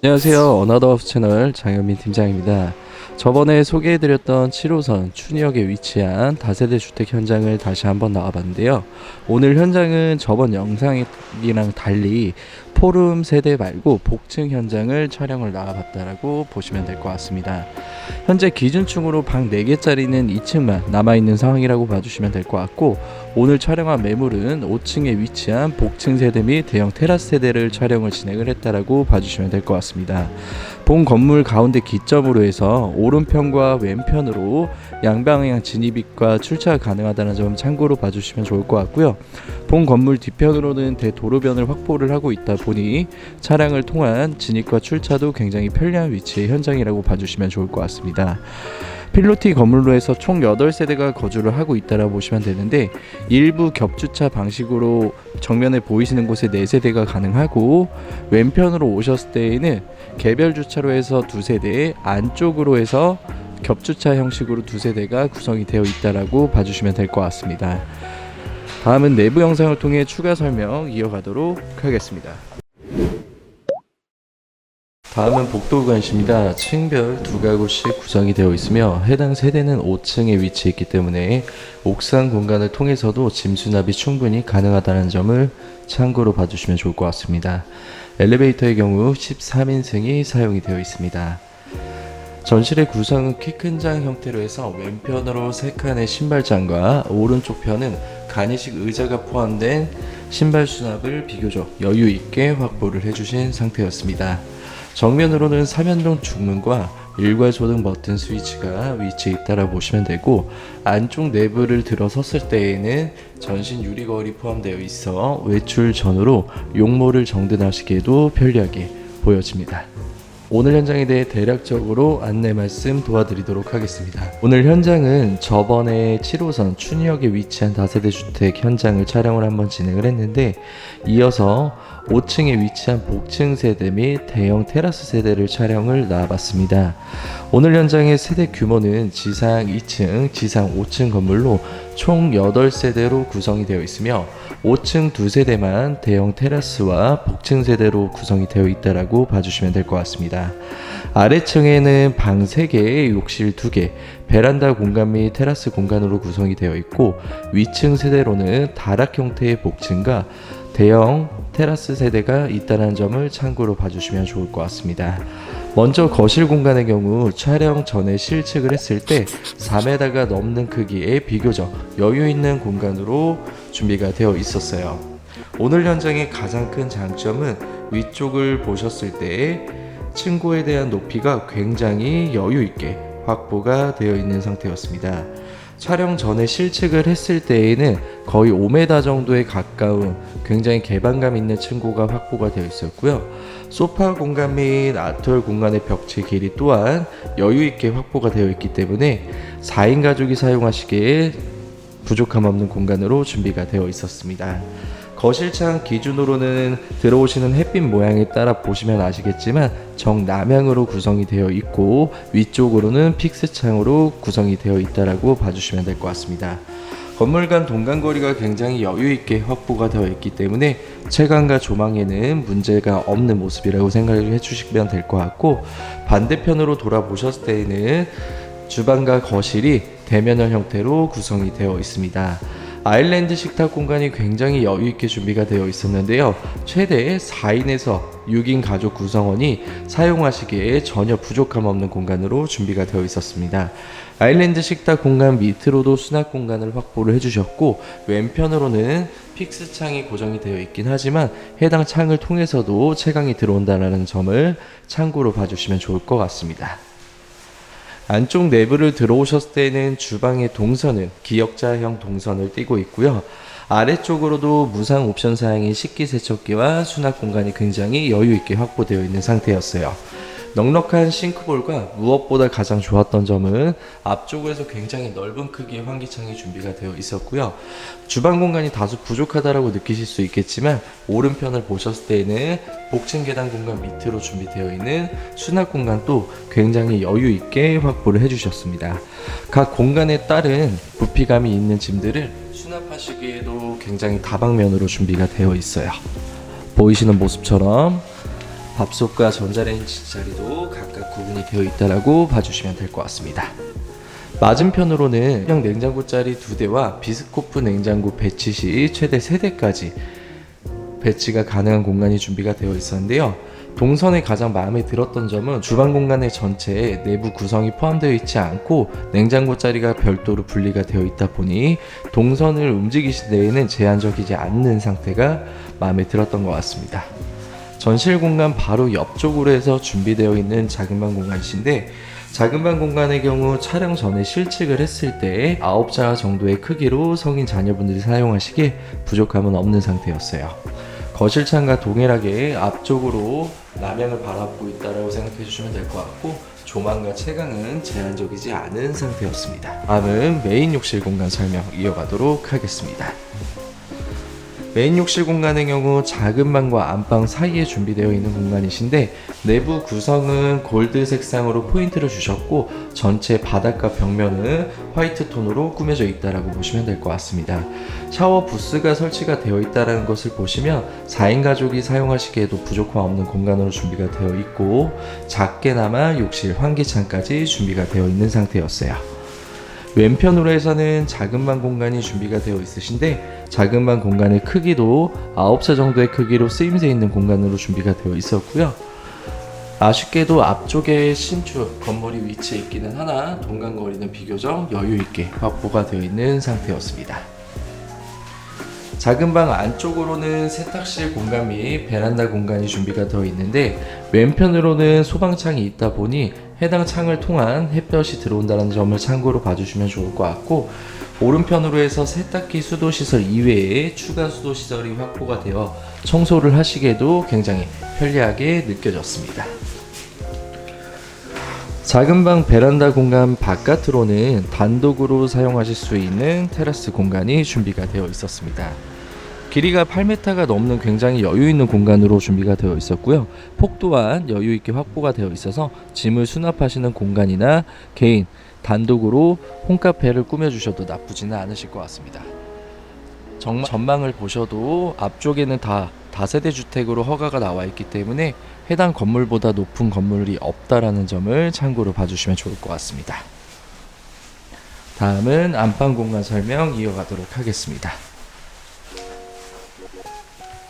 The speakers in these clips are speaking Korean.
안녕하세요. 어나더 채널 장현민 팀장입니다. 저번에 소개해드렸던 7호선 춘역에 위치한 다세대 주택 현장을 다시 한번 나와봤는데요. 오늘 현장은 저번 영상이랑 달리 포름 세대 말고 복층 현장을 촬영을 나와봤다라고 보시면 될 것 같습니다. 현재 기준층으로 방 4개짜리는 2층만 남아있는 상황이라고 봐주시면 될 것 같고 오늘 촬영한 매물은 5층에 위치한 복층 세대 및 대형 테라스 세대를 촬영을 진행을 했다라고 봐주시면 될 것 같습니다. 본 건물 가운데 기점으로 해서 오른편과 왼편으로 양방향 진입입과 출차가 가능하다는 점 참고로 봐주시면 좋을 것 같고요. 본 건물 뒤편으로는 대도로변을 확보를 하고 있다 보니 차량을 통한 진입과 출차도 굉장히 편리한 위치의 현장이라고 봐주시면 좋을 것 같습니다. 필로티 건물로 해서 총 8세대가 거주를 하고 있다라 보시면 되는데 일부 겹주차 방식으로 정면에 보이시는 곳에 4세대가 가능하고 왼편으로 오셨을 때에는 개별 주차로 해서 두 세대 안쪽으로 해서 겹주차 형식으로 두 세대가 구성이 되어 있다라고 봐주시면 될 것 같습니다. 다음은 내부 영상을 통해 추가 설명 이어가도록 하겠습니다. 다음은 복도 구간입니다. 층별 두 가구씩 구성이 되어 있으며 해당 세대는 5층에 위치해 있기 때문에 옥상 공간을 통해서도 짐 수납이 충분히 가능하다는 점을 참고로 봐주시면 좋을 것 같습니다. 엘리베이터의 경우 13인승이 사용이 되어 있습니다. 전실의 구성은 키 큰 장 형태로 해서 왼편으로 세 칸의 신발장과 오른쪽 편은 간이식 의자가 포함된 신발 수납을 비교적 여유 있게 확보를 해주신 상태였습니다. 정면으로는 3연동 중문과 일괄 소등 버튼 스위치가 위치해 있다라 보시면 되고 안쪽 내부를 들어섰을 때에는 전신 유리거울이 포함되어 있어 외출 전후로 용모를 정든하시기에도 편리하게 보여집니다. 오늘 현장에 대해 대략적으로 안내 말씀 도와드리도록 하겠습니다. 오늘 현장은 저번에 7호선 춘역에 위치한 다세대 주택 현장을 촬영을 한번 진행을 했는데 이어서 5층에 위치한 복층 세대 및 대형 테라스 세대를 촬영을 나와봤습니다. 오늘 현장의 세대 규모는 지상 2층, 지상 5층 건물로 총 8세대로 구성이 되어 있으며 5층 두 세대만 대형 테라스와 복층 세대로 구성이 되어 있다라고 봐주시면 될 것 같습니다. 아래층에는 방 3개, 욕실 2개, 베란다 공간 및 테라스 공간으로 구성이 되어 있고 위층 세대로는 다락 형태의 복층과 대형 테라스 세대가 있다는 점을 참고로 봐주시면 좋을 것 같습니다. 먼저 거실 공간의 경우 촬영 전에 실측을 했을 때 4m가 넘는 크기의 비교적 여유 있는 공간으로 준비가 되어 있었어요. 오늘 현장의 가장 큰 장점은 위쪽을 보셨을 때 층고에 대한 높이가 굉장히 여유 있게 확보가 되어 있는 상태였습니다. 촬영 전에 실측을 했을 때에는 거의 5m 정도에 가까운 굉장히 개방감 있는 층고가 확보가 되어 있었고요. 소파 공간 및 아톨 공간의 벽체 길이 또한 여유 있게 확보가 되어 있기 때문에 4인 가족이 사용하시기에 부족함 없는 공간으로 준비가 되어 있었습니다. 거실창 기준으로는 들어오시는 햇빛 모양에 따라 보시면 아시겠지만 정남향으로 구성이 되어 있고 위쪽으로는 픽스 창으로 구성이 되어 있다라고 봐주시면 될 것 같습니다. 건물 간 동간 거리가 굉장히 여유 있게 확보가 되어 있기 때문에 채광과 조망에는 문제가 없는 모습이라고 생각을 해주시면 될 것 같고 반대편으로 돌아보셨을 때에는 주방과 거실이 대면형 형태로 구성이 되어 있습니다. 아일랜드 식탁 공간이 굉장히 여유 있게 준비가 되어 있었는데요. 최대 4인에서 6인 가족 구성원이 사용하시기에 전혀 부족함 없는 공간으로 준비가 되어 있었습니다. 아일랜드 식탁 공간 밑으로도 수납 공간을 확보를 해주셨고 왼편으로는 픽스 창이 고정이 되어 있긴 하지만 해당 창을 통해서도 채광이 들어온다는 점을 참고로 봐주시면 좋을 것 같습니다. 안쪽 내부를 들어오셨을 때는 주방의 동선은 기역자형 동선을 띠고 있고요. 아래쪽으로도 무상 옵션 사양인 식기세척기와 수납 공간이 굉장히 여유 있게 확보되어 있는 상태였어요. 넉넉한 싱크볼과 무엇보다 가장 좋았던 점은 앞쪽에서 굉장히 넓은 크기의 환기창이 준비가 되어 있었고요. 주방 공간이 다소 부족하다라고 느끼실 수 있겠지만 오른편을 보셨을 때에는 복층 계단 공간 밑으로 준비되어 있는 수납 공간도 굉장히 여유 있게 확보를 해주셨습니다. 각 공간에 따른 부피감이 있는 짐들을 수납하시기에도 굉장히 다방면으로 준비가 되어 있어요. 보이시는 모습처럼 밥솥과 전자레인지 자리도 각각 구분이 되어 있다라고 봐주시면 될 것 같습니다. 맞은편으로는 형 냉장고 자리 두 대와 비스코프 냉장고 배치 시 최대 세 대까지 배치가 가능한 공간이 준비가 되어 있었는데요. 동선에 가장 마음에 들었던 점은 주방 공간의 전체에 내부 구성이 포함되어 있지 않고 냉장고 자리가 별도로 분리가 되어 있다 보니 동선을 움직이실 때에는 제한적이지 않는 상태가 마음에 들었던 것 같습니다. 전실 공간 바로 옆쪽으로 해서 준비되어 있는 작은 방 공간이신데 작은 방 공간의 경우 촬영 전에 실측을 했을 때 9자 정도의 크기로 성인 자녀분들이 사용하시기에 부족함은 없는 상태였어요. 거실 창과 동일하게 앞쪽으로 남향을 바라보고 있다고 생각해 주시면 될 것 같고 조망과 채광은 제한적이지 않은 상태였습니다. 다음은 메인 욕실 공간 설명 이어가도록 하겠습니다. 메인 욕실 공간의 경우 작은 방과 안방 사이에 준비되어 있는 공간이신데 내부 구성은 골드 색상으로 포인트를 주셨고 전체 바닥과 벽면은 화이트 톤으로 꾸며져 있다라고 보시면 될 것 같습니다. 샤워 부스가 설치가 되어 있다라는 것을 보시면 4인 가족이 사용하시기에도 부족함 없는 공간으로 준비가 되어 있고 작게나마 욕실 환기창까지 준비가 되어 있는 상태였어요. 왼편으로 해서는 방 공간이 준비가 되어 있으신데 방 공간의 크기도 9차 정도의 크기로 쓰임새 있는 공간으로 준비가 되어 있었고요. 아쉽게도 앞쪽에 신축 건물이 위치해 있기는 하나 동간거리는 비교적 여유 있게 확보가 되어 있는 상태였습니다. 작은 방 안쪽으로는 세탁실 공간 및 베란다 공간이 준비가 되어 있는데 왼편으로는 소방창이 있다 보니 해당 창을 통한 햇볕이 들어온다는 점을 참고로 봐주시면 좋을 것 같고 오른편으로 해서 세탁기 수도 시설 이외에 추가 수도 시설이 확보가 되어 청소를 하시기에도 굉장히 편리하게 느껴졌습니다. 작은 방 베란다 공간 바깥으로는 단독으로 사용하실 수 있는 테라스 공간이 준비가 되어 있었습니다. 길이가 8m가 넘는 굉장히 여유 있는 공간으로 준비가 되어 있었고요. 폭 또한 여유 있게 확보가 되어 있어서 짐을 수납하시는 공간이나 개인 단독으로 홈카페를 꾸며주셔도 나쁘지는 않으실 것 같습니다. 정말 전망을 보셔도 앞쪽에는 다 다세대 주택으로 허가가 나와 있기 때문에 해당 건물보다 높은 건물이 없다라는 점을 참고로 봐주시면 좋을 것 같습니다. 다음은 안방 공간 설명 이어가도록 하겠습니다.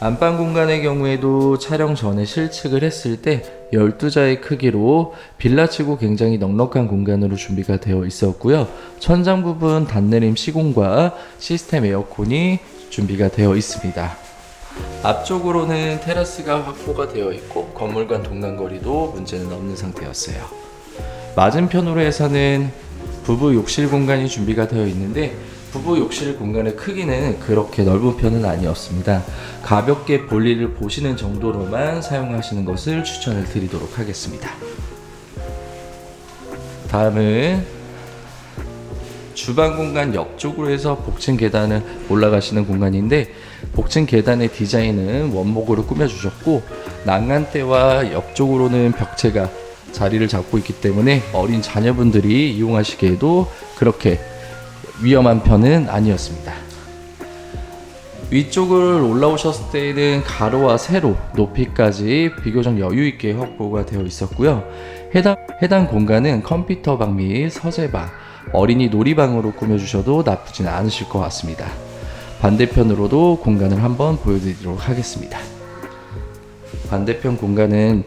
안방 공간의 경우에도 촬영 전에 실측을 했을 때 12자의 크기로 빌라치고 굉장히 넉넉한 공간으로 준비가 되어 있었고요. 천장 부분 단내림 시공과 시스템 에어컨이 준비가 되어 있습니다. 앞쪽으로는 테라스가 확보가 되어 있고 건물간 동간거리도 문제는 없는 상태였어요. 맞은편으로 해서는 부부 욕실 공간이 준비가 되어 있는데 부부 욕실 공간의 크기는 그렇게 넓은 편은 아니었습니다. 가볍게 볼일을 보시는 정도로만 사용하시는 것을 추천을 드리도록 하겠습니다. 다음은 주방 공간 옆쪽으로 해서 복층 계단을 올라가시는 공간인데 복층 계단의 디자인은 원목으로 꾸며주셨고 난간대와 옆쪽으로는 벽체가 자리를 잡고 있기 때문에 어린 자녀분들이 이용하시기에도 그렇게 위험한 편은 아니었습니다. 위쪽을 올라오셨을 때에는 가로와 세로 높이까지 비교적 여유 있게 확보가 되어 있었고요. 해당 해당 공간은 컴퓨터방 및 서재방, 어린이 놀이방으로 꾸며주셔도 나쁘진 않으실 것 같습니다. 반대편으로도 공간을 한번 보여드리도록 하겠습니다. 반대편 공간은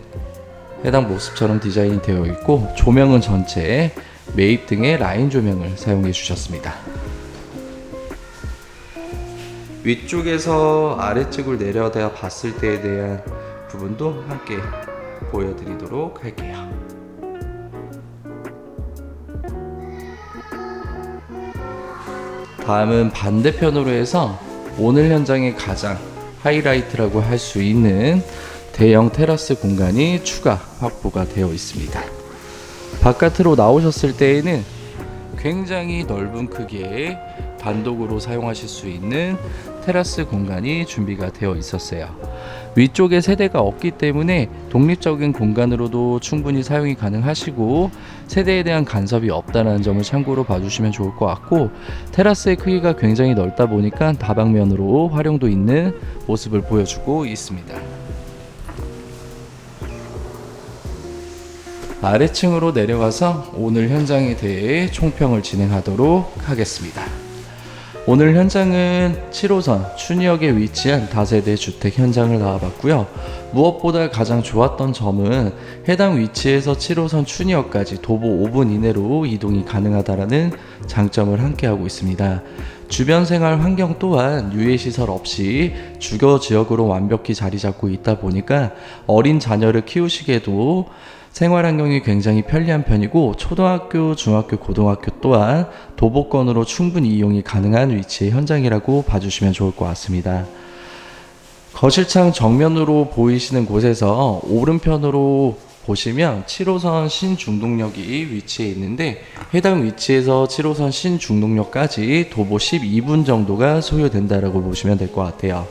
해당 모습처럼 디자인이 되어 있고 조명은 전체 매입 등의 라인 조명을 사용해 주셨습니다. 위쪽에서 아래쪽을 내려다 봤을 때에 대한 부분도 함께 보여드리도록 할게요. 다음은 반대편으로 해서 오늘 현장의 가장 하이라이트라고 할 수 있는 대형 테라스 공간이 추가 확보가 되어 있습니다. 바깥으로 나오셨을 때에는 굉장히 넓은 크기의 단독으로 사용하실 수 있는 테라스 공간이 준비가 되어 있었어요. 위쪽에 세대가 없기 때문에 독립적인 공간으로도 충분히 사용이 가능하시고 세대에 대한 간섭이 없다는 점을 참고로 봐주시면 좋을 것 같고 테라스의 크기가 굉장히 넓다 보니까 다방면으로 활용도 있는 모습을 보여주고 있습니다. 아래층으로 내려가서 오늘 현장에 대해 총평을 진행하도록 하겠습니다. 오늘 현장은 7호선 춘역에 위치한 다세대 주택 현장을 나와봤고요. 무엇보다 가장 좋았던 점은 해당 위치에서 7호선 춘역까지 도보 5분 이내로 이동이 가능하다라는 장점을 함께하고 있습니다. 주변 생활 환경 또한 유해 시설 없이 주거 지역으로 완벽히 자리 잡고 있다 보니까 어린 자녀를 키우시기에도 생활 환경이 굉장히 편리한 편이고 초등학교, 중학교, 고등학교 또한 도보권으로 충분히 이용이 가능한 위치의 현장이라고 봐주시면 좋을 것 같습니다. 거실창 정면으로 보이시는 곳에서 오른편으로 보시면 7호선 신중동역이 위치해 있는데 해당 위치에서 7호선 신중동역까지 도보 12분 정도가 소요된다라고 보시면 될 것 같아요.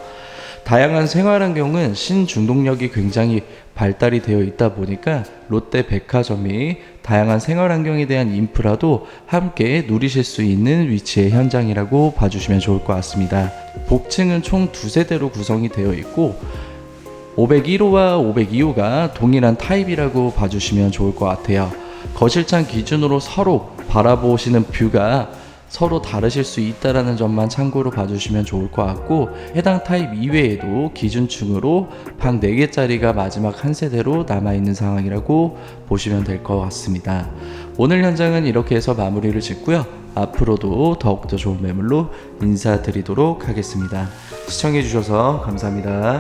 다양한 생활 환경은 신중동역이 굉장히 발달이 되어 있다 보니까 롯데 백화점이 다양한 생활 환경에 대한 인프라도 함께 누리실 수 있는 위치의 현장이라고 봐주시면 좋을 것 같습니다. 복층은 총 두 세대로 구성이 되어 있고 501호와 502호가 동일한 타입이라고 봐주시면 좋을 것 같아요. 거실창 기준으로 서로 바라보시는 뷰가 서로 다르실 수 있다라는 점만 참고로 봐주시면 좋을 것 같고 해당 타입 이외에도 기준층으로 방 4개짜리가 마지막 한 세대로 남아있는 상황이라고 보시면 될 것 같습니다. 오늘 현장은 이렇게 해서 마무리를 짓고요. 앞으로도 더욱더 좋은 매물로 인사드리도록 하겠습니다. 시청해주셔서 감사합니다.